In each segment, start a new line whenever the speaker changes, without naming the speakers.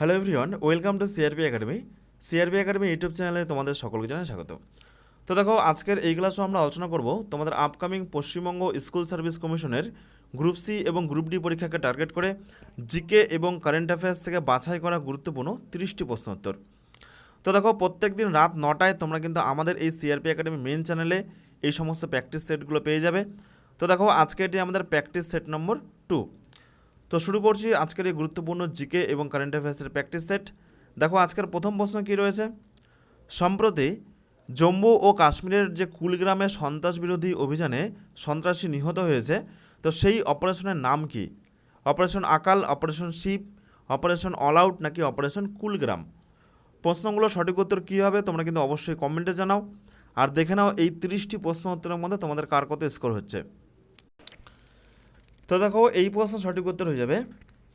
Hello everyone welcome to CRP academy CRP academy YouTube চ্যানেলে তোমাদের সকলকে জানাই স্বাগত। তো দেখো, আজকের এই ক্লাসও আমরা আলোচনা করব তোমাদের আপকামিং পশ্চিমবঙ্গ স্কুল সার্ভিস কমিশনের গ্রুপ সি এবং গ্রুপ ডি পরীক্ষাকে টার্গেট করে জিকে এবং কারেন্ট অ্যাফেয়ার্স থেকে বাছাই করা গুরুত্বপূর্ণ তিরিশটি প্রশ্নোত্তর তো দেখো প্রত্যেক দিন রাত নটায় তোমরা কিন্তু আমাদের এই সিআরপি একাডেমি মেন চ্যানেলে এই সমস্ত প্র্যাকটিস সেটগুলো পেয়ে যাবে। তো দেখো, আজকে এটি আমাদের প্র্যাকটিস সেট নম্বর টু তো শুরু করছি আজকের এই গুরুত্বপূর্ণ জিকে এবং কারেন্ট অ্যাফেয়ার্সের প্র্যাকটিস সেট দেখো, আজকের প্রথম প্রশ্ন কী রয়েছে? সম্প্রতি জম্মু ও কাশ্মীরের যে কুলগ্রামে সন্ত্রাস বিরোধী অভিযানে সন্ত্রাসী নিহত হয়েছে, তো সেই অপারেশনের নাম কি? Operation Akal, operation ship operation all out নাকি অপারেশন কুলগ্রাম? প্রশ্নগুলো সঠিক উত্তর কী হবে তোমরা কিন্তু অবশ্যই কমেন্টে জানাও। আর দেখে নাও এই তিরিশটি প্রশ্ন উত্তরের মধ্যে তোমাদের কার কত স্কোর হচ্ছে। তো দেখো, এই প্রশ্ন সঠিক উত্তর হয়ে যাবে।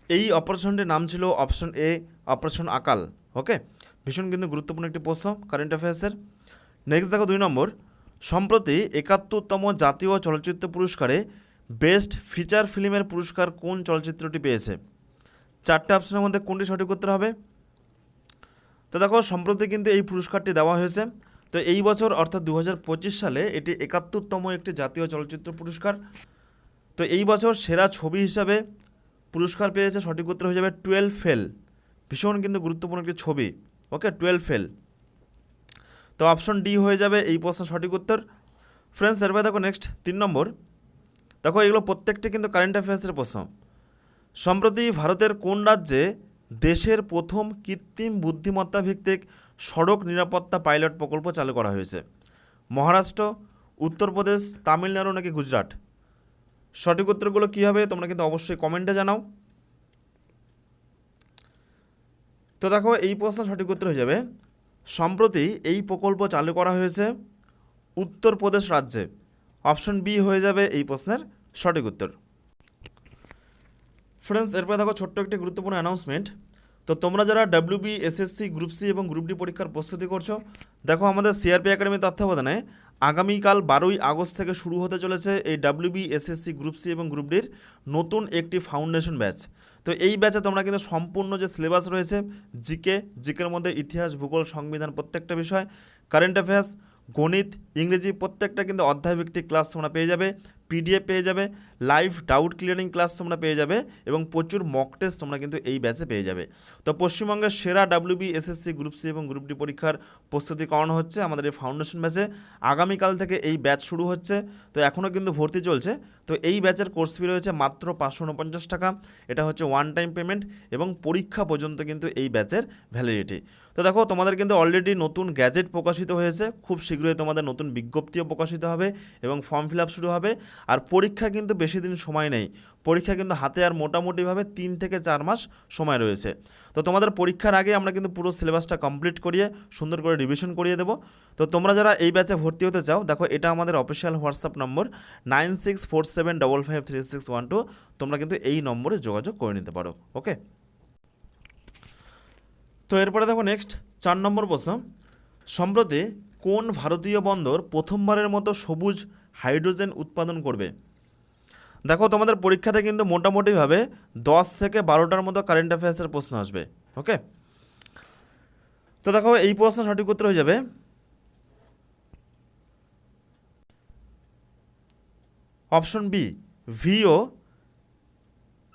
এই অপারেশনটির নাম ছিল অপশন এ, অপারেশন আকাল, ওকে? ভীষণ কিন্তু গুরুত্বপূর্ণ একটি প্রশ্ন কারেন্ট অ্যাফেয়ার্সের নেক্সট দেখো দুই নম্বর। সম্প্রতি একাত্তরতম জাতীয় চলচ্চিত্র পুরস্কারে বেস্ট ফিচার ফিল্মের পুরস্কার কোন চলচ্চিত্রটি পেয়েছে? চারটে অপশনের মধ্যে কোনটি সঠিক উত্তর হবে? তো দেখো, সম্প্রতি কিন্তু এই পুরস্কারটি দেওয়া হয়েছে। তো এই বছর অর্থাৎ দু হাজার পঁচিশ সালে এটি একাত্তরতম একটি জাতীয় চলচ্চিত্র পুরস্কার। তো এই বছর সেরা ছবি হিসাবে পুরস্কার পেয়েছে সঠিক উত্তর হয়ে যাবে টুয়েলভ ফেল। ভীষণ কিন্তু গুরুত্বপূর্ণ একটি ছবি। Okay, twelve fail. তো অপশন ডি হয়ে যাবে এই প্রশ্ন সঠিক উত্তর। ফ্রেন্ডস, এরপরে দেখো নেক্সট, তিন নম্বর। দেখো, এগুলো প্রত্যেকটি কিন্তু কারেন্ট অ্যাফেয়ার্সের প্রশ্ন। সম্প্রতি ভারতের কোন রাজ্যে দেশের প্রথম কৃত্রিম বুদ্ধিমত্তা ভিত্তিক সড়ক নিরাপত্তা পাইলট প্রকল্প চালু করা হয়েছে? মহারাষ্ট্র, উত্তরপ্রদেশ, তামিলনাড়ু নাকি গুজরাট? সঠিক উত্তরগুলো কী হবে তোমরা কিন্তু অবশ্যই কমেন্টে জানাও। তো দেখো, এই প্রশ্ন সঠিক উত্তর হয়ে যাবে। সম্প্রতি এই প্রকল্প চালু করা হয়েছে উত্তরপ্রদেশ রাজ্যে। অপশন বি হয়ে যাবে এই প্রশ্নের সঠিক উত্তর। ফ্রেন্ডস এরপরে দেখো ছোট্ট একটি গুরুত্বপূর্ণ অ্যানাউন্সমেন্ট তো তোমরা যারা ডাব্লিউবি এসএসসি গ্রুপ সি এবং গ্রুপ ডি পরীক্ষার প্রস্তুতি করছ, দেখো আমাদের সিআরপি একাডেমি তত্ত্বাবধানে আগামীকাল বারোই আগস্ট থেকে শুরু হতে চলেছে এই ডাব্লিউবি এসএসসি গ্রুপ সি এবং গ্রুপ ডির নতুন একটি ফাউন্ডেশন ব্যাচ তো এই ব্যাচে তোমরা কিন্তু সম্পূর্ণ যে সিলেবাস রয়েছে জিকে জিকের মধ্যে ইতিহাস, ভূগোল, সংবিধান প্রত্যেকটা বিষয় কারেন্ট অ্যাফেয়ার্স গণিত, ইংরেজি প্রত্যেকটা কিন্তু অধ্যায়ভিত্তিক ক্লাস তোমরা পেয়ে যাবে পিডিএফ পেয়ে যাবে লাইভ ডাউট ক্লিয়ারিং ক্লাস তোমরা পেয়ে যাবে এবং প্রচুর মক টেস্ট তোমরা কিন্তু এই ব্যাচে পেয়ে যাবে। তো পশ্চিমবঙ্গের সেরা ডাব্লিউবি এসএসসি গ্রুপ সি এবং গ্রুপ ডি পরীক্ষার প্রস্তুতি করানো হচ্ছে আমাদের এই ফাউন্ডেশন ব্যাচে আগামীকাল থেকে এই ব্যাচ শুরু হচ্ছে, তো এখনও কিন্তু ভর্তি চলছে। তো এই ব্যাচের কোর্স ফি রয়েছে মাত্র পাঁচশো উনপঞ্চাশ টাকা। এটা হচ্ছে ওয়ান টাইম পেমেন্ট এবং পরীক্ষা পর্যন্ত কিন্তু এই ব্যাচের ভ্যালিডিটি তো দেখো, তোমাদের কিন্তু অলরেডি নতুন গ্যাজেট প্রকাশিত হয়েছে। খুব শীঘ্রই তোমাদের নতুন বিজ্ঞপ্তিও প্রকাশিত হবে এবং ফর্ম ফিল আপ শুরু হবে। আর পরীক্ষা কিন্তু বেশি দিন সময় নেই। পরীক্ষা কিন্তু হাতে আর মোটামুটিভাবে তিন থেকে চার মাস সময় রয়েছে। তো তোমাদের পরীক্ষার আগে আমরা কিন্তু পুরো সিলেবাসটা কমপ্লিট করিয়ে সুন্দর করে রিভিশন করিয়ে দেবো। তো তোমরা যারা এই ব্যাচে ভর্তি হতে চাও, দেখো এটা আমাদের official WhatsApp number nine six four seven double five three six one two তোমরা কিন্তু এই নম্বরে যোগাযোগ করে নিতে পারো ওকে তো এরপরে দেখো নেক্সট চার নম্বর প্রশ্ন। সম্প্রতি কোন ভারতীয় বন্দর প্রথমবারের মতো সবুজ হাইড্রোজেন উৎপাদন করবে? দেখো, তোমাদের পরীক্ষাতে কিন্তু মোটামুটিভাবে দশ থেকে বারোটার মতো কারেন্ট অ্যাফেয়ার্সের প্রশ্ন আসবে ওকে তো দেখো, এই প্রশ্ন সঠিক উত্তর হয়ে যাবে। Option B, V O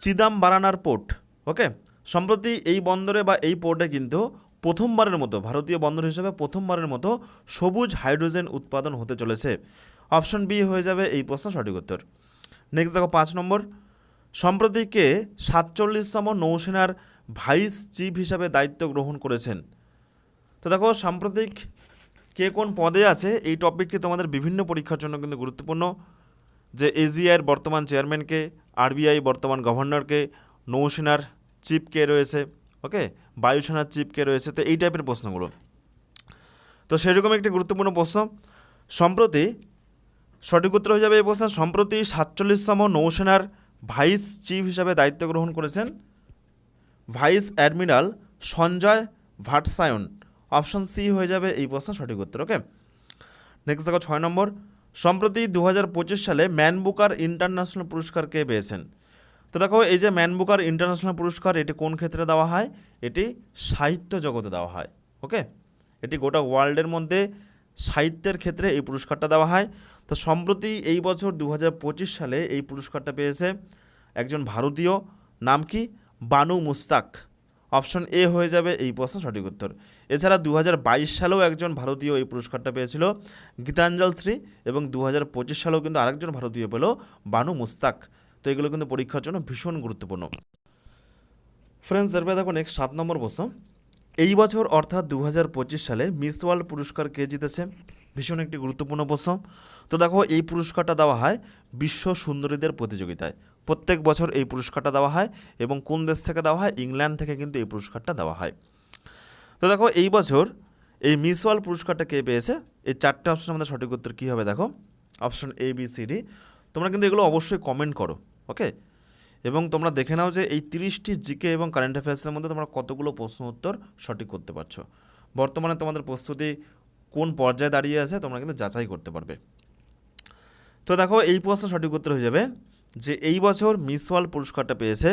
Chidambaranar port okay সম্প্রতি এই বন্দরে বা এই পোর্টে কিন্তু প্রথমবারের মতো, ভারতীয় বন্দর হিসেবে প্রথমবারের মতো সবুজ হাইড্রোজেন উৎপাদন হতে চলেছে। অপশন বি হয়ে যাবে এই প্রশ্ন সঠিক উত্তর। নেক্সট দেখো পাঁচ নম্বর। সম্প্রতি কে সাতচল্লিশতম নৌসেনার ভাইস চিফ হিসাবে দায়িত্ব গ্রহণ করেছেন। তো দেখো, সাম্প্রতিক কে কোন পদে আছে, এই টপিকটি তোমাদের বিভিন্ন পরীক্ষার জন্য কিন্তু গুরুত্বপূর্ণ। যে এসবিআইয়ের বর্তমান চেয়ারম্যানকে আরবিআই বর্তমান গভর্নরকে নৌসেনার চিফ কে রয়েছে ওকে বায়ুসেনার চিফ কে রয়েছে, তো এই টাইপের প্রশ্নগুলো। তো সেরকম একটি গুরুত্বপূর্ণ প্রশ্ন। সম্প্রতি সঠিক উত্তর হয়ে যাবে এই প্রশ্ন। সম্প্রতি সাতচল্লিশতম নৌসেনার ভাইস চিফ হিসাবে দায়িত্ব গ্রহণ করেছেন vice admiral Sanjay Vatsayan. Option C হয়ে যাবে এই প্রশ্ন সঠিক উত্তর, ওকে? নেক্সট দেখো ছয় নম্বর। সম্প্রতি দু হাজার পঁচিশ সালে ম্যান বুকার ইন্টারন্যাশনাল পুরস্কার কে পেয়েছেন? তো দেখো, এই যে ম্যান বুকার ইন্টারন্যাশনাল পুরস্কার, এটি কোন ক্ষেত্রে দেওয়া হয়? এটি সাহিত্য জগতে দেওয়া হয়, ওকে? এটি গোটা ওয়ার্ল্ডের মধ্যে সাহিত্যের ক্ষেত্রে এই পুরস্কারটা দেওয়া হয়। তো সম্প্রতি এই বছর দু হাজার পঁচিশ সালে এই পুরস্কারটা পেয়েছে একজন ভারতীয়, নাম কি? বানু মুস্তাক। অপশন এ হয়ে যাবে এই প্রশ্ন সঠিক উত্তর। এছাড়া দু হাজার বাইশ সালেও একজন ভারতীয় এই পুরস্কারটা পেয়েছিল গীতাঞ্জল শ্রী এবং দু হাজার পঁচিশ সালেও কিন্তু আরেকজন ভারতীয় পেল বানু মুস্তাক। তো এগুলো কিন্তু পরীক্ষার জন্য ভীষণ গুরুত্বপূর্ণ। ফ্রেন্ডস এরপরে দেখো নেক্সট সাত নম্বর প্রশ্ন। এই বছর অর্থাৎ দু হাজার পঁচিশ সালে মিস ওয়ার্ল্ড পুরস্কার কে জিতেছে? ভীষণ একটি গুরুত্বপূর্ণ প্রশ্ন। তো দেখো, এই পুরস্কারটা দেওয়া হয় বিশ্ব সুন্দরীদের প্রতিযোগিতায়। প্রত্যেক বছর এই পুরস্কারটা দেওয়া হয় এবং কোন দেশ থেকে দেওয়া হয়? ইংল্যান্ড থেকে কিন্তু এই পুরস্কারটা দেওয়া হয়। তো দেখো, এই বছর এই মিস ওয়ার্ল্ড পুরস্কারটা কে পেয়েছে? এই চারটে অপশন আমাদের সঠিক উত্তর কী হবে দেখো? Option A B C D তোমরা কিন্তু এগুলো অবশ্যই কমেন্ট করো ওকে এবং তোমরা দেখে নাও যে এই তিরিশটি জিকে এবং কারেন্ট অ্যাফেয়ার্সের মধ্যে তোমরা কতগুলো প্রশ্ন উত্তর সঠিক করতে পারছ। বর্তমানে তোমাদের প্রস্তুতি কোন পর্যায়ে দাঁড়িয়ে আছে তোমরা কিন্তু যাচাই করতে পারবে। তো দেখো, এই প্রশ্ন সঠিক উত্তর হয়ে যাবে যে এই বছর মিস ওয়ার্ল্ড পুরস্কারটা পেয়েছে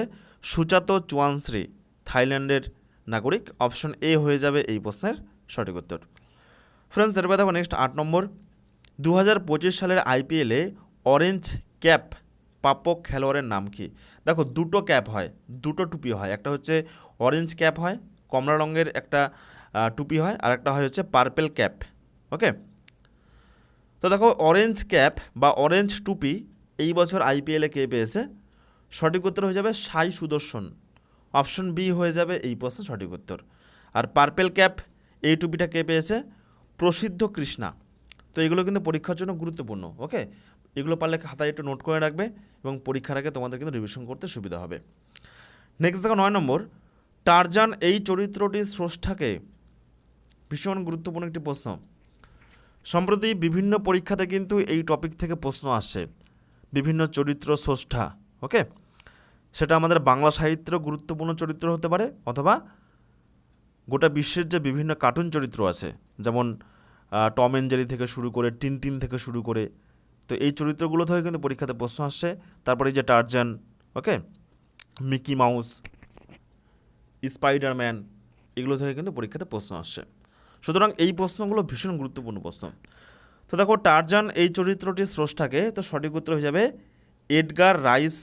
সুচাতো চুয়ানশ্রী, থাইল্যান্ডের নাগরিক। অপশন এ হয়ে যাবে এই প্রশ্নের সঠিক উত্তর। ফ্রেন্ডস এরপর দেখো নেক্সট আট নম্বর। দু হাজার পঁচিশ সালের আইপিএলে অরেঞ্জ ক্যাপ প্রাপক খেলোয়াড়ের নাম কি? দেখো, দুটো ক্যাপ হয়, দুটো টুপি হয়। একটা হচ্ছে অরেঞ্জ ক্যাপ হয়, কমলা রঙের একটা টুপি হয়, আর একটা হয় হচ্ছে পার্পেল ক্যাপ ওকে তো দেখো অরেঞ্জ ক্যাপ বা অরেঞ্জ টুপি এই বছর আইপিএলে কে পেয়েছে? সঠিক উত্তর হয়ে যাবে সাই সুদর্শন। অপশন বি হয়ে যাবে এই প্রশ্নের সঠিক উত্তর। আর পার্পেল ক্যাপ এই টুপিটা কে পেয়েছে? প্রসিদ্ধ কৃষ্ণা। তো এগুলো কিন্তু পরীক্ষার জন্য গুরুত্বপূর্ণ ওকে এগুলো পারলে খাতায় একটু নোট করে রাখবে এবং পরীক্ষার আগে তোমাদের কিন্তু রিভিশন করতে সুবিধা হবে। নেক্সট দেখো নয় নম্বর। টারজান এই চরিত্রটির স্রষ্টাকে ভীষণ গুরুত্বপূর্ণ একটি প্রশ্ন। সম্প্রতি বিভিন্ন পরীক্ষাতে কিন্তু এই টপিক থেকে প্রশ্ন আসছে। বিভিন্ন চরিত্র স্রষ্টা ওকে সেটা আমাদের বাংলা সাহিত্যের গুরুত্বপূর্ণ চরিত্র হতে পারে অথবা গোটা বিশ্বের যে বিভিন্ন কার্টুন চরিত্র আছে, যেমন টম অ্যান্ড জেরি থেকে শুরু করে টিনটিন থেকে শুরু করে, তো এই চরিত্রগুলো থেকে কিন্তু পরীক্ষাতে প্রশ্ন আসছে। তারপরে যে Tarzan okay Mickey Mouse Spiderman এগুলো থেকে কিন্তু পরীক্ষাতে প্রশ্ন আসছে। সুতরাং এই প্রশ্নগুলো ভীষণ গুরুত্বপূর্ণ প্রশ্ন। তো দেখো, টারজান এই চরিত্রটির স্রষ্টাকে, তো সঠিক উত্তর হয়ে যাবে Edgar Rice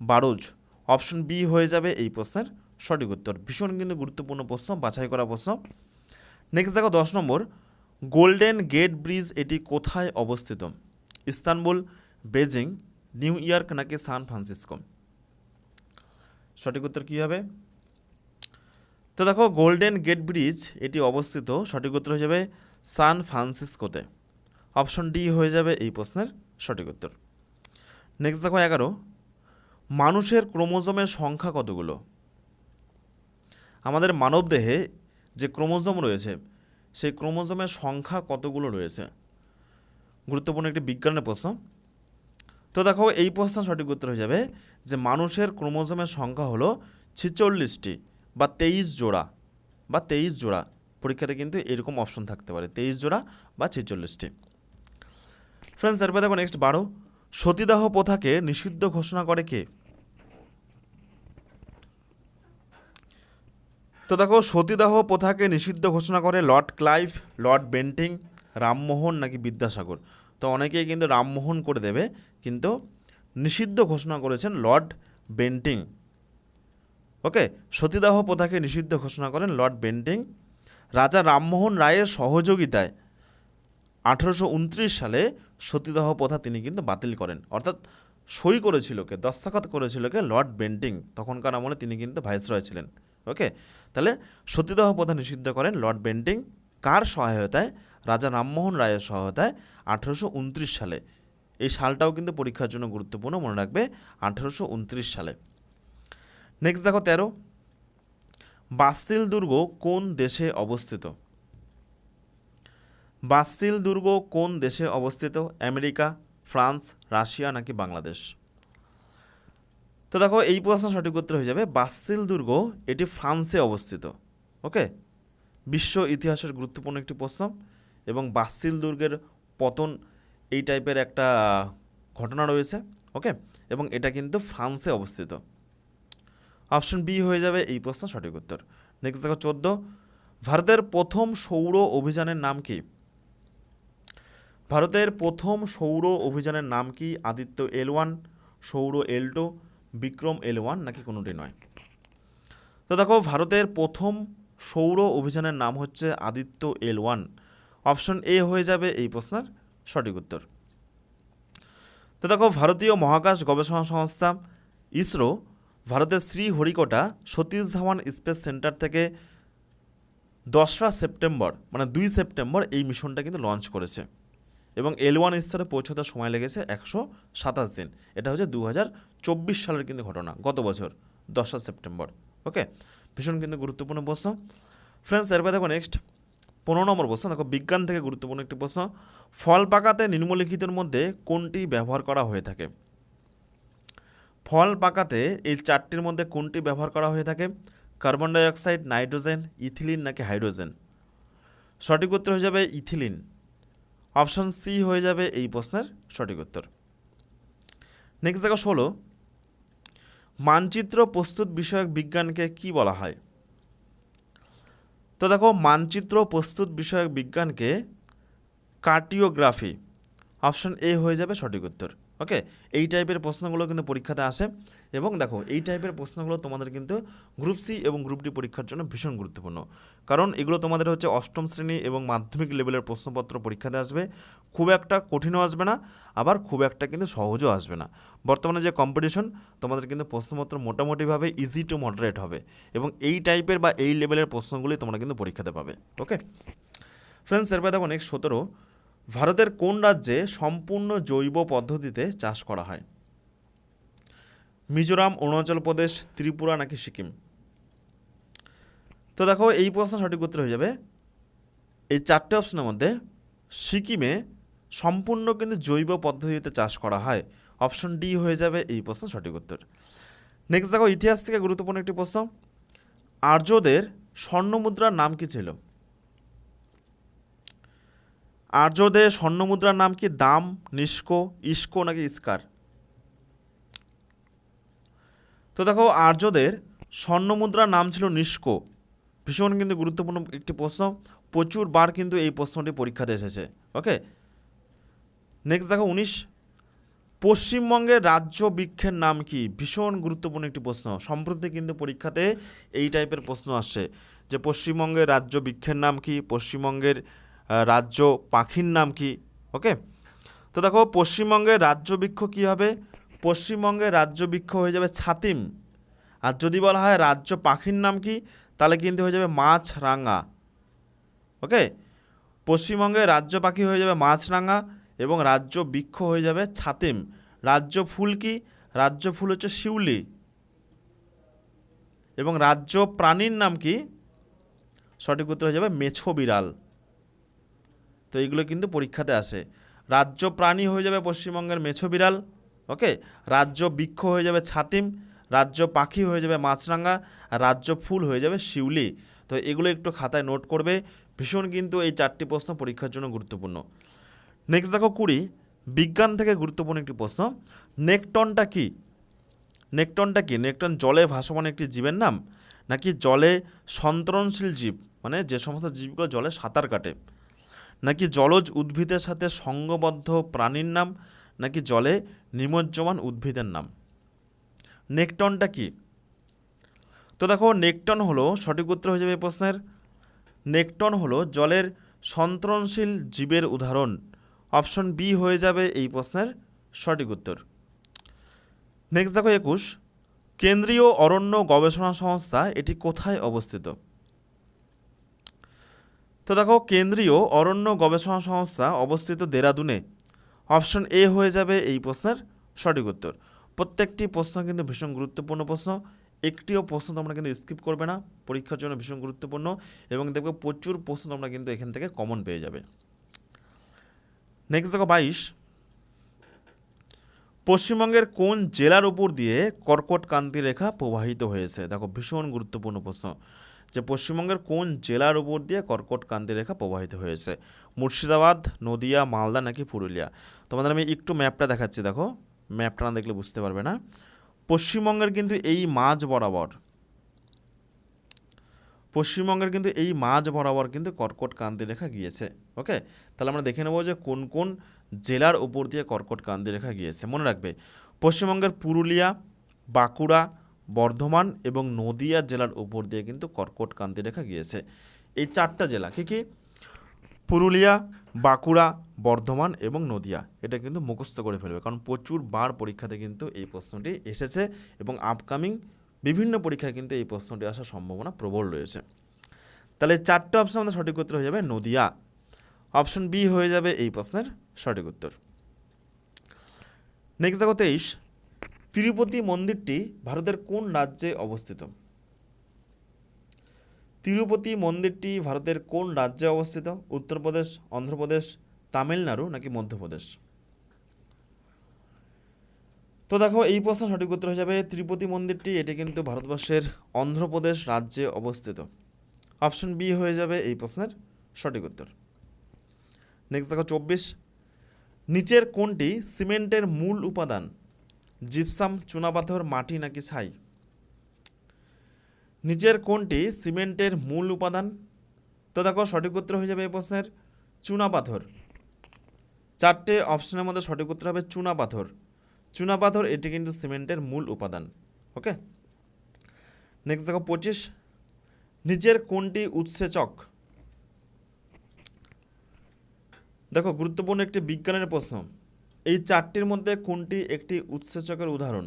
Burroughs. Option B হয়ে যাবে এই প্রশ্নের সঠিক উত্তর। ভীষণ কিন্তু গুরুত্বপূর্ণ প্রশ্ন, বাছাই করা প্রশ্ন। নেক্সট দেখো, দশ নম্বর, গোল্ডেন গেট ব্রিজ এটি কোথায় অবস্থিত? ইস্তানবুল, বেজিং, নিউ ইয়র্ক নাকি সান ফ্রান্সিসকো? সঠিক উত্তর কী হবে? তো দেখো গোল্ডেন গেট ব্রিজ এটি অবস্থিত সঠিক উত্তর হয়ে যাবে সান ফ্রান্সিসকোতে অপশন ডি হয়ে যাবে এই প্রশ্নের সঠিক উত্তর। নেক্সট দেখো এগারো। মানুষের ক্রোমোজোমের সংখ্যা কতগুলো? আমাদের মানবদেহে যে ক্রোমোজোম রয়েছে, সেই ক্রোমোজোমের সংখ্যা কতগুলো রয়েছে? গুরুত্বপূর্ণ একটি বিজ্ঞানের প্রশ্ন। তো দেখো, এই প্রশ্ন সঠিক উত্তর হয়ে যাবে যে, মানুষের ক্রোমোজোমের সংখ্যা হলো ছেচল্লিশটি। বা তেইশ জোড়া, বা তেইশ জোড়া পরীক্ষাতে কিন্তু এরকম অপশন থাকতে পারে। তেইশ জোড়া বা ছেচল্লিশটি। ফ্রেন্ডস এরপর দেখো নেক্সট বারো। সতীদাহ প্রথাকে নিষিদ্ধ ঘোষণা করে কে? তো দেখো, সতীদাহ প্রথাকে নিষিদ্ধ ঘোষণা করে Lord Clive, Lord Bentinck, Rammohan নাকি বিদ্যাসাগর। তো অনেকেই কিন্তু রামমোহন করে দেবে, কিন্তু নিষিদ্ধ ঘোষণা করেছেন লর্ড বেন্টিং। ওকে, সতীদাহ প্রথাকে নিষিদ্ধ ঘোষণা করেন লর্ড বেন্টিং। রাজা রামমোহন রায়ের সহযোগিতায় আঠেরোশো উনত্রিশ সালে সতীদাহ প্রথা তিনি কিন্তু বাতিল করেন। অর্থাৎ সই করেছিল কে, দস্তখত করেছিল কে লর্ড বেন্টিং। তখনকার আমলে তিনি কিন্তু ভাইসরয় ছিলেন। ওকে, তাহলে সতীদাহ প্রথা নিষিদ্ধ করেন লর্ড বেন্টিং। কার সহায়তায়? রাজা রামমোহন রায়ের সহায়তায় আঠেরোশো উনত্রিশ সালে। এই সালটাও কিন্তু পরীক্ষার জন্য গুরুত্বপূর্ণ মনে রাখবে, আঠেরোশো উনত্রিশ সালে। নেক্সট দেখো তেরো। বাস্তিল দুর্গ কোন দেশে অবস্থিত? বাস্তিল দুর্গ কোন দেশে অবস্থিত? আমেরিকা, ফ্রান্স, রাশিয়া নাকি বাংলাদেশ? তো দেখো, এই প্রশ্ন সঠিক উত্তর হয়ে যাবে। বাস্তিল দুর্গ এটি ফ্রান্সে অবস্থিত। ওকে? বিশ্ব ইতিহাসের গুরুত্বপূর্ণ একটি প্রশ্ন এবং বাস্তিল দুর্গের পতন এই টাইপের একটা ঘটনা রয়েছে। ওকে? এবং এটা কিন্তু ফ্রান্সে অবস্থিত। অপশন বি হয়ে যাবে এই প্রশ্ন সঠিক উত্তর। নেক্সট দেখো চোদ্দ। ভারতের প্রথম সৌর অভিযানের নাম কি? ভারতের প্রথম সৌর অভিযানের নাম কি? আদিত্য এল ওয়ান, সৌর L two, Vikram L one নাকি কোনোটি নয়? তো দেখো, ভারতের প্রথম সৌর অভিযানের নাম হচ্ছে Aditya L one. Option A হয়ে যাবে এই প্রশ্নের সঠিক উত্তর। তো দেখো, ভারতীয় মহাকাশ গবেষণা সংস্থা ইসরো ভারতের শ্রীহরিকোটা সতীশ ধাওয়ান স্পেস সেন্টার থেকে দশরা সেপ্টেম্বর মানে দুই সেপ্টেম্বর এই মিশনটা কিন্তু লঞ্চ করেছে। এবং এল ওয়ান স্তরে পৌঁছতে সময় লেগেছে একশো সাতাশ দিন। এটা হচ্ছে দু চব্বিশ সালের কিন্তু ঘটনা, গত বছর, দশরা সেপ্টেম্বর। ওকে? ভীষণ কিন্তু গুরুত্বপূর্ণ প্রশ্ন। ফ্রেন্ডস এরপরে দেখো নেক্সট পনেরো নম্বর প্রশ্ন, দেখো বিজ্ঞান থেকে গুরুত্বপূর্ণ একটি প্রশ্ন। ফল পাকাতে নিম্নলিখিতের মধ্যে কোনটি ব্যবহার করা হয়ে থাকে? ফল পাকাতে এই চারটির মধ্যে কোনটি ব্যবহার করা হয়ে থাকে? কার্বন ডাইঅক্সাইড, নাইট্রোজেন, ইথিলিন নাকি হাইড্রোজেন? সঠিক উত্তর হয়ে যাবে ইথিলিন। অপশন সি হয়ে যাবে এই প্রশ্নের সঠিক উত্তর। নেক্সট দেখো ষোলো। মানচিত্র প্রস্তুত বিষয়ক বিজ্ঞানকে কি বলা হয়? তো দেখো, মানচিত্র প্রস্তুত বিষয়ক বিজ্ঞানকে কার্টিওগ্রাফি অপশন এ হয়ে যাবে সঠিক উত্তর। ওকে এই টাইপের প্রশ্নগুলো কিন্তু পরীক্ষাতে আসে। এবং দেখো, এই টাইপের প্রশ্নগুলো তোমাদের কিন্তু গ্রুপ সি এবং গ্রুপ ডি পরীক্ষার জন্য ভীষণ গুরুত্বপূর্ণ। কারণ এগুলো তোমাদের হচ্ছে অষ্টম শ্রেণি এবং মাধ্যমিক লেভেলের প্রশ্নপত্র পরীক্ষাতে আসবে। খুব একটা কঠিনও আসবে না, আবার খুব একটা কিন্তু সহজও আসবে না। বর্তমানে যে কম্পিটিশন তোমাদের কিন্তু প্রশ্নপত্র মোটামুটিভাবে ইজি টু মডারেট হবে। এবং এই টাইপের বা এই লেভেলের প্রশ্নগুলি তোমরা কিন্তু পরীক্ষাতে পাবে। ওকে ফ্রেন্ডস এরপরে দেখো নেক্সট সতেরো। ভারতের কোন রাজ্যে সম্পূর্ণ জৈব পদ্ধতিতে চাষ করা হয়? মিজোরাম, অরুণাচল প্রদেশ, ত্রিপুরা নাকি সিকিম? তো দেখো, এই প্রশ্ন সঠিক উত্তর হয়ে যাবে। এই চারটে অপশনের মধ্যে সিকিমে সম্পূর্ণ কিন্তু জৈব পদ্ধতিতে চাষ করা হয়। অপশন ডি হয়ে যাবে এই প্রশ্ন সঠিক উত্তর। নেক্সট দেখো, ইতিহাস থেকে গুরুত্বপূর্ণ একটি প্রশ্ন। আর্যদের স্বর্ণমুদ্রার নাম কি ছিল? আর্যদের স্বর্ণমুদ্রার নাম কি দাম, নিষ্কো, ইস্কো নাকি ইস্কার? তো দেখো, আর্যদের স্বর্ণমুদ্রার নাম ছিল নিষ্কো। ভীষণ কিন্তু গুরুত্বপূর্ণ একটি প্রশ্ন। প্রচুর বার কিন্তু এই প্রশ্নটি পরীক্ষাতে এসেছে, ওকে? নেক্সট দেখো, উনিশ। পশ্চিমবঙ্গের রাজ্য বৃক্ষের নাম কি? ভীষণ গুরুত্বপূর্ণ একটি প্রশ্ন। সম্প্রতি কিন্তু পরীক্ষাতে এই টাইপের প্রশ্ন আসছে যে, পশ্চিমবঙ্গের রাজ্য বৃক্ষের নাম কি? পশ্চিমবঙ্গের রাজ্য পাখির নাম কি? ওকে তো দেখো পশ্চিমবঙ্গের রাজ্য বৃক্ষ কী হবে? পশ্চিমবঙ্গের রাজ্য বৃক্ষ হয়ে যাবে ছাতিম। আর যদি বলা হয় রাজ্য পাখির নাম কি, তাহলে কিন্তু হয়ে যাবে মাছরাঙা। ওকে পশ্চিমবঙ্গের রাজ্য পাখি হয়ে যাবে মাছরাঙা এবং রাজ্য বৃক্ষ হয়ে যাবে ছাতিম। রাজ্য ফুল কি? রাজ্য ফুল হচ্ছে শিউলি। এবং রাজ্য প্রাণীর নাম কি? সঠিক উত্তর হয়ে যাবে মেছো বিড়াল। তো এইগুলো কিন্তু পরীক্ষাতে আসে। রাজ্য প্রাণী হয়ে যাবে পশ্চিমবঙ্গের মেছো বিড়াল, ওকে? রাজ্য বৃক্ষ হয়ে যাবে ছাতিম, রাজ্য পাখি হয়ে যাবে মাছরাঙা, আর রাজ্য ফুল হয়ে যাবে শিউলি। তো এগুলো একটু খাতায় নোট করবে। ভীষণ কিন্তু এই চারটি প্রশ্ন পরীক্ষার জন্য গুরুত্বপূর্ণ। নেক্সট দেখো কুড়ি। বিজ্ঞান থেকে গুরুত্বপূর্ণ একটি প্রশ্ন। নেকটনটা কি? নেকটনটা কি? নেকটন জলে ভাসমান একটি জীবের নাম? নাকি জলে সন্তরণশীল জীব? মানে যে সমস্ত জীবগুলো জলে সাঁতার কাটে। নাকি জলজ উদ্ভিদের সাথে সঙ্গবদ্ধ প্রাণীর নাম, নাকি জলে নিমজ্জমান উদ্ভিদের নাম? নেকটনটা কি? তো দেখো, নেকটন হলো সঠিক উত্তর হয়ে যাবে এই প্রশ্নের। নেকটন হলো জলের সন্তরণশীল জীবের উদাহরণ। অপশন বি হয়ে যাবে এই প্রশ্নের সঠিক উত্তর। নেক্সট দেখো একুশ। কেন্দ্রীয় অরণ্য গবেষণা সংস্থা এটি কোথায় অবস্থিত? তো দেখো, কেন্দ্রীয় অরণ্য গবেষণা সংস্থা অবস্থিত দেরাদুনে অপশন এ হয়ে যাবে এই প্রশ্নের সঠিক উত্তর। প্রত্যেকটি প্রশ্ন কিন্তু ভীষণ গুরুত্বপূর্ণ প্রশ্ন। একটিও প্রশ্ন তোমরা কিন্তু স্কিপ করবে না, পরীক্ষার জন্য ভীষণ গুরুত্বপূর্ণ এবং দেখবে প্রচুর প্রশ্ন তোমরা কিন্তু এখান থেকে কমন পেয়ে যাবে। নেক্সট দেখো বাইশ। পশ্চিমবঙ্গের কোন জেলার উপর দিয়ে কর্কট কান্তি রেখা প্রবাহিত হয়েছে? দেখো, ভীষণ গুরুত্বপূর্ণ প্রশ্ন। যে পশ্চিমবঙ্গের কোন জেলার উপর দিয়ে কর্কট কান্তি রেখা প্রবাহিত হয়েছে? মুর্শিদাবাদ, নদিয়া, মালদা নাকি পুরুলিয়া? তোমাদের আমি একটু ম্যাপটা দেখাচ্ছি, দেখো। ম্যাপটা না দেখলে বুঝতে পারবে না। পশ্চিমবঙ্গের কিন্তু এই মাঝ বরাবর, পশ্চিমবঙ্গের কিন্তু এই মাঝ বরাবর কিন্তু কর্কট ক্রান্তি রেখা গিয়েছে, ওকে? তাহলে আমরা দেখে নেব যে কোন কোন জেলার উপর দিয়ে কর্কট ক্রান্তি রেখা গিয়েছে। মনে রাখবে, পশ্চিমবঙ্গের পুরুলিয়া, বাঁকুড়া বর্ধমান এবং নদিয়া জেলার উপর দিয়ে কিন্তু কর্কট ক্রান্তি রেখা গিয়েছে। এই চারটা জেলা কী কী? পুরুলিয়া, বাঁকুড়া, বর্ধমান এবং নদিয়া। এটা কিন্তু মুখস্থ করে ফেলবে, কারণ প্রচুর বার পরীক্ষাতে কিন্তু এই প্রশ্নটি এসেছে এবং আপকামিং বিভিন্ন পরীক্ষায় কিন্তু এই প্রশ্নটি আসার সম্ভাবনা প্রবল রয়েছে। তাহলে চারটে অপশন আমাদের সঠিক উত্তর হয়ে যাবে নদিয়া। অপশন বি হয়ে যাবে এই প্রশ্নের সঠিক উত্তর। নেক্সট দেখো তেইশ। তিরুপতি মন্দিরটি ভারতের কোন রাজ্যে অবস্থিত? তিরুপতি মন্দিরটি ভারতের কোন রাজ্যে অবস্থিত? উত্তরপ্রদেশ, অন্ধ্রপ্রদেশ, তামিলনাড়ু নাকি মধ্যপ্রদেশ? তো দেখো, এই প্রশ্ন সঠিক উত্তর হয়ে যাবে তিরুপতি মন্দিরটি। এটি কিন্তু ভারতবর্ষের অন্ধ্রপ্রদেশ রাজ্যে অবস্থিত। অপশন বি হয়ে যাবে এই প্রশ্নের সঠিক উত্তর। নেক্সট দেখো, চব্বিশ। নিচের কোনটি সিমেন্টের মূল উপাদান? জিপসাম চুনাপাথর মাটি নাকি ছাই? নিচের কোনটি সিমেন্টের মূল উপাদান? তো দেখো সঠিক উত্তর হয়ে যাবে এই প্রশ্নের চুনাপাথর চারটে অপশনের মধ্যে সঠিক উত্তর হবে চুনাপাথর চুনাপাথর এটি কিন্তু সিমেন্টের মূল উপাদান, ওকে? নেক্সট দেখো পঁচিশ। নিচের কোনটি উৎসেচক? দেখো গুরুত্বপূর্ণ একটি বিজ্ঞানের প্রশ্ন। এই চারটির মধ্যে কোনটি একটি উৎসেচকের উদাহরণ?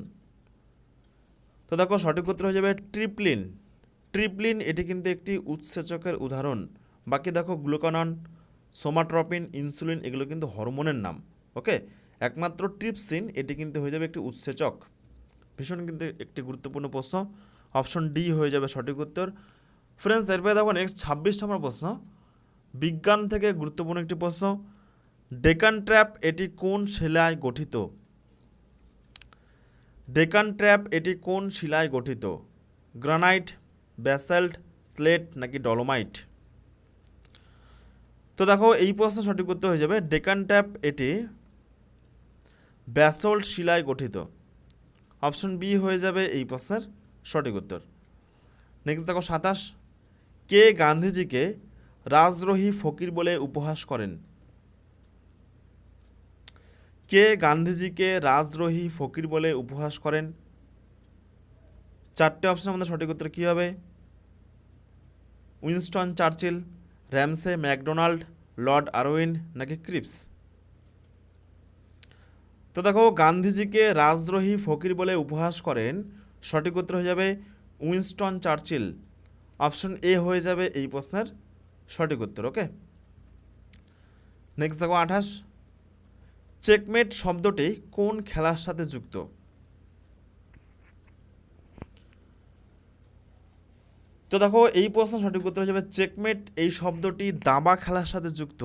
তো দেখো, সঠিক উত্তর হয়ে যাবে ট্রিপলিন। ট্রিপলিন এটি কিন্তু একটি উৎসেচকের উদাহরণ। বাকি দেখো, গ্লুকানন, সোমাট্রপিন, ইনসুলিন এগুলো কিন্তু হরমোনের নাম, ওকে? একমাত্র ট্রিপসিন, এটি কিন্তু হয়ে যাবে একটি উৎসেচক। ভীষণ কিন্তু একটি গুরুত্বপূর্ণ প্রশ্ন। অপশন ডি হয়ে যাবে সঠিক উত্তর। ফ্রেন্ডস এরপরে দেখো নেক্সট ছাব্বিশ নম্বর প্রশ্ন। বিজ্ঞান থেকে গুরুত্বপূর্ণ একটি প্রশ্ন। ডেকান ট্র্যাপ এটি কোন শিলায় গঠিত? ডেকান ট্র্যাপ এটি কোন শিলায় গঠিত? গ্রানাইট, ব্যাসাল্ট, স্লেট নাকি ডলোমাইট? তো দেখো, এই প্রশ্ন সঠিক উত্তর হয়ে যাবে, ডেকান ট্র্যাপ এটি ব্যাসল্ট শিলায় গঠিত। অপশন বি হয়ে যাবে এই প্রশ্নের সঠিক উত্তর। নেক্সট দেখো, সাতাশ। কে গান্ধীজিকে রাজদ্রোহী ফকির বলে উপহাস করেন? কে গান্ধীজিকে রাজদ্রোহী ফকির বলে উপহাস করেন? চারটে অপশন আমাদের সঠিক উত্তর কী হবে? Winston Churchill, Ramsay MacDonald, Lord Irwin নাকি ক্রিপস? তো দেখো, গান্ধীজিকে রাজদ্রোহী ফকির বলে উপহাস করেন, সঠিক উত্তর হয়ে যাবে উইনস্টন চার্চিল। অপশন এ হয়ে যাবে এই প্রশ্নের সঠিক উত্তর ওকে নেক্সট দেখো আঠাশ। চেকমেট শব্দটি কোন খেলার সাথে যুক্ত? তো দেখো, এই প্রশ্ন সঠিক উত্তর হিসেবে চেকমেট এই শব্দটি দাবা খেলার সাথে যুক্ত।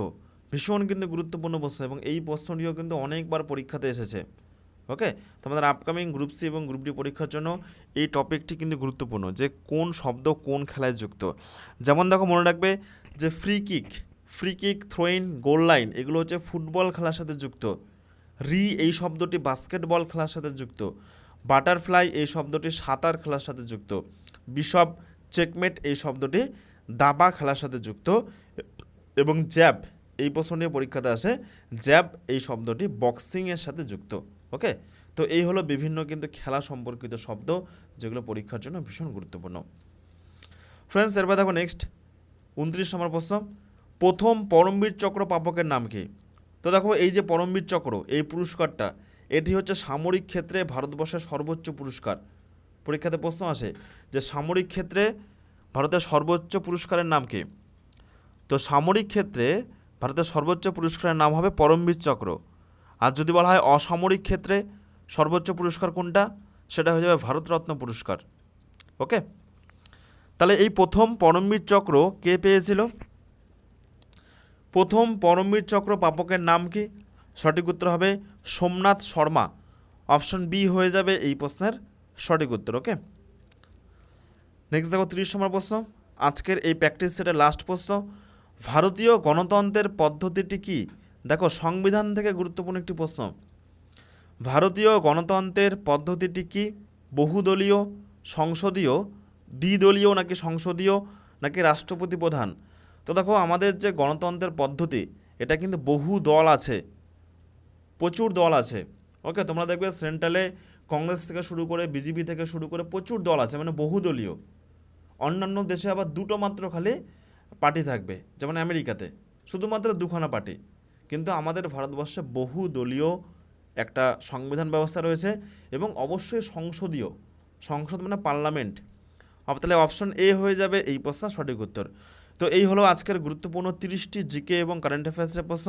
ভীষণ কিন্তু গুরুত্বপূর্ণ প্রশ্ন এবং এই প্রশ্নটিও কিন্তু অনেকবার পরীক্ষাতে এসেছে। ওকে? তোমাদের আপকামিং গ্রুপ সি এবং গ্রুপ ডি পরীক্ষার জন্য এই টপিকটি কিন্তু গুরুত্বপূর্ণ যে কোন শব্দ কোন খেলায় যুক্ত। যেমন দেখো, মনে রাখবে যে free kick free kick throw in goal line এগুলো হচ্ছে ফুটবল খেলার সাথে যুক্ত। রি এই শব্দটি বাস্কেটবল খেলার সাথে যুক্ত। বাটারফ্লাই এই শব্দটি সাঁতার খেলার সাথে যুক্ত। বিশপ চেকমেট এই শব্দটি দাবা খেলার সাথে যুক্ত। এবং জ্যাব এই প্রশ্ন নিয়ে পরীক্ষাতে আসে। জ্যাব এই শব্দটি বক্সিংয়ের সাথে যুক্ত। ওকে তো এই হলো বিভিন্ন কিন্তু খেলা সম্পর্কিত শব্দ, যেগুলো পরীক্ষার জন্য ভীষণ গুরুত্বপূর্ণ। ফ্রেন্ডস এরপর দেখো নেক্সট উনত্রিশ নম্বর প্রশ্ন। প্রথম পরমবীর চক্র প্রাপকের নাম কি? তো দেখো, এই যে পরমবীর চক্র, এই পুরস্কারটা, এটি হচ্ছে সামরিক ক্ষেত্রে ভারতবর্ষের সর্বোচ্চ পুরস্কার। পরীক্ষাতে প্রশ্ন আসে যে সামরিক ক্ষেত্রে ভারতের সর্বোচ্চ পুরস্কারের নাম কি? তো সামরিক ক্ষেত্রে ভারতের সর্বোচ্চ পুরস্কারের নাম হবে পরমবীর চক্র। আর যদি বলা হয় অসামরিক ক্ষেত্রে সর্বোচ্চ পুরস্কার কোনটা? সেটা হয়ে যাবে ভারতরত্ন পুরস্কার। ওকে? তাহলে এই প্রথম পরমবীর চক্র কে পেয়েছিল? প্রথম পরমবীর চক্র প্রাপকের নাম কি? সঠিক উত্তর হবে সোমনাথ শর্মা। অপশন বি হয়ে যাবে এই প্রশ্নের সঠিক উত্তর, ওকে? নেক্সট দেখো তিরিশ নম্বর প্রশ্ন। আজকের এই প্র্যাকটিস সেটের লাস্ট প্রশ্ন। ভারতীয় গণতন্ত্রের পদ্ধতিটি কি? দেখো, সংবিধান থেকে গুরুত্বপূর্ণ একটি প্রশ্ন। ভারতীয় গণতন্ত্রের পদ্ধতিটি কি? বহুদলীয়, সংসদীয়, দ্বিদলীয় নাকি সংসদীয়, নাকি রাষ্ট্রপতি প্রধান? তো দেখো আমাদের যে গণতন্ত্রের পদ্ধতি, এটা কিন্তু বহু দল আছে, প্রচুর দল আছে। ওকে তোমরা দেখবে সেন্ট্রালে কংগ্রেস থেকে শুরু করে বিজেপি থেকে শুরু করে প্রচুর দল আছে মানে বহুদলীয় অন্যান্য দেশে আবার দুটো মাত্র খালি পার্টি থাকবে, যেমন আমেরিকাতে, শুধুমাত্র দুখানা পার্টি। কিন্তু আমাদের ভারতবর্ষে বহু দলীয় একটা সংবিধান ব্যবস্থা রয়েছে এবং অবশ্যই সংসদীয়, সংসদ মানে পার্লামেন্ট। তাহলে অপশন এ হয়ে যাবে এই প্রশ্ন সঠিক উত্তর। তো এই হলো আজকের গুরুত্বপূর্ণ তিরিশটি জিকে এবং কারেন্ট অ্যাফেয়ার্সের প্রশ্ন।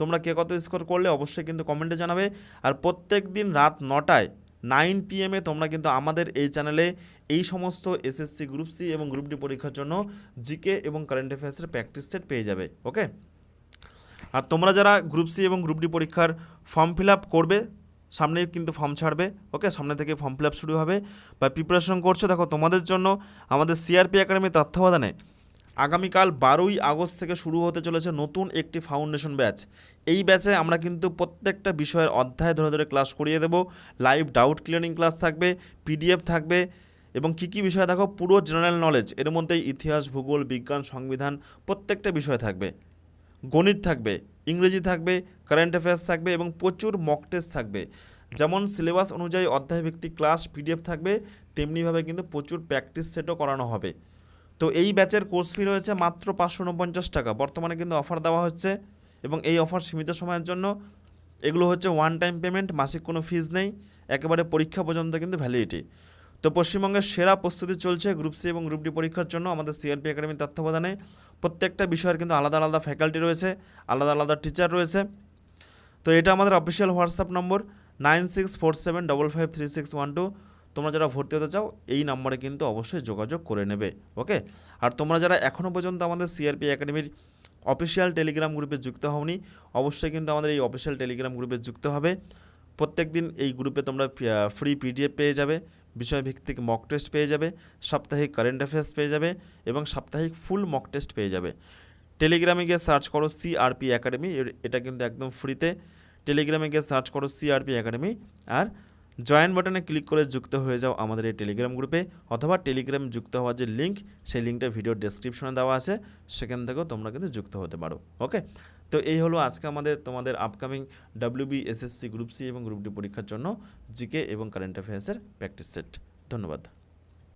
তোমরা কে কত স্কোর করলে অবশ্যই কিন্তু কমেন্টে জানাবে। আর প্রত্যেক দিন রাত নটায় নাইন পিএমে তোমরা কিন্তু আমাদের এই চ্যানেলে এই সমস্ত এসএসসি গ্রুপ সি এবং গ্রুপ ডি পরীক্ষার জন্য জিকে এবং কারেন্ট অ্যাফেয়ার্সের প্র্যাকটিস সেট পেয়ে যাবে ওকে আর তোমরা যারা গ্রুপ সি এবং গ্রুপ ডি পরীক্ষার ফর্ম ফিল আপ করবে সামনেই কিন্তু ফর্ম ছাড়বে ওকে সামনে থেকে ফর্ম ফিল আপ শুরু হবে। বা প্রিপারেশন করছ, দেখো তোমাদের জন্য আমাদের সিআরপি একাডেমি তত্ত্বাবধানে আগামীকাল বারোই আগস্ট থেকে শুরু হতে চলেছে নতুন একটি ফাউন্ডেশন ব্যাচ। এই ব্যাচে আমরা কিন্তু প্রত্যেকটা বিষয়ের অধ্যায় ধরে ধরে ক্লাস করিয়ে দেবো। লাইভ ডাউট ক্লিয়ারিং ক্লাস থাকবে, পিডিএফ থাকবে এবং কী কী বিষয় দেখো, পুরো জেনারেল নলেজ। এর মধ্যে ইতিহাস, ভূগোল, বিজ্ঞান, সংবিধান প্রত্যেকটা বিষয় থাকবে। গণিত থাকবে, ইংরেজি থাকবে কারেন্ট অ্যাফেয়ার্স থাকবে এবং প্রচুর মক টেস্ট থাকবে। যেমন সিলেবাস অনুযায়ী অধ্যায় অধ্যায়ভিত্তিক ক্লাস পিডিএফ থাকবে, তেমনিভাবে কিন্তু প্রচুর প্র্যাকটিস সেটও করানো হবে। তো এই ব্যাচের কোর্স ফি রয়েছে মাত্র পাঁচশো উনপঞ্চাশ টাকা। বর্তমানে কিন্তু অফার দেওয়া হচ্ছে এবং এই অফার সীমিত সময়ের জন্য এগুলো হচ্ছে ওয়ান টাইম পেমেন্ট মাসিক কোনো ফিজ নেই, একেবারে পরীক্ষা পর্যন্ত কিন্তু ভ্যালিডিটি তো পশ্চিমবঙ্গের সেরা প্রস্তুতি চলছে গ্রুপ সি এবং গ্রুপ ডি পরীক্ষার জন্য আমাদের সিআরপি একাডেমির তত্ত্বাবধানে। প্রত্যেকটা বিষয়ের কিন্তু আলাদা আলাদা ফ্যাকাল্টি রয়েছে, আলাদা আলাদা টিচার রয়েছে। তো এটা আমাদের official WhatsApp number nine six four seven double five three six one two. তোমরা যারা ভর্তি হতে চাও, এই নম্বরে কিন্তু অবশ্যই যোগাযোগ করে নেবে ওকে আর তোমরা যারা এখনও পর্যন্ত আমাদের সিআরপি একাডেমির অফিসিয়াল টেলিগ্রাম গ্রুপে যুক্ত হওনি, অবশ্যই কিন্তু আমাদের এই অফিসিয়াল টেলিগ্রাম গ্রুপে যুক্ত হবে। প্রত্যেক দিন এই গ্রুপে তোমরা ফ্রি পিডিএফ পেয়ে যাবে, বিষয়ভিত্তিক মক টেস্ট পেয়ে যাবে, সাপ্তাহিক কারেন্ট অ্যাফেয়ার্স পেয়ে যাবে এবং সাপ্তাহিক ফুল মক টেস্ট পেয়ে যাবে। টেলিগ্রামে গিয়ে সার্চ করো সিআরপি একাডেমি এটা কিন্তু একদম ফ্রিতে টেলিগ্রামে গিয়ে সার্চ করো সিআরপি একাডেমি আর জয়েন বাটনে ক্লিক করে যুক্ত হয়ে যাও আমাদের এই টেলিগ্রাম গ্রুপে অথবা টেলিগ্রাম যুক্ত হওয়ার যে লিঙ্ক সেই লিঙ্কটা ভিডিও ডেসক্রিপশনে দেওয়া আছে। সেখান থেকেও তোমরা কিন্তু যুক্ত হতে পারো। ওকে তো এই হলো আজকে আমাদের, তোমাদের upcoming WB SSC group C এবং গ্রুপ ডি পরীক্ষার জন্য জিকে এবং কারেন্ট অ্যাফেয়ার্সের প্র্যাকটিস সেট ধন্যবাদ।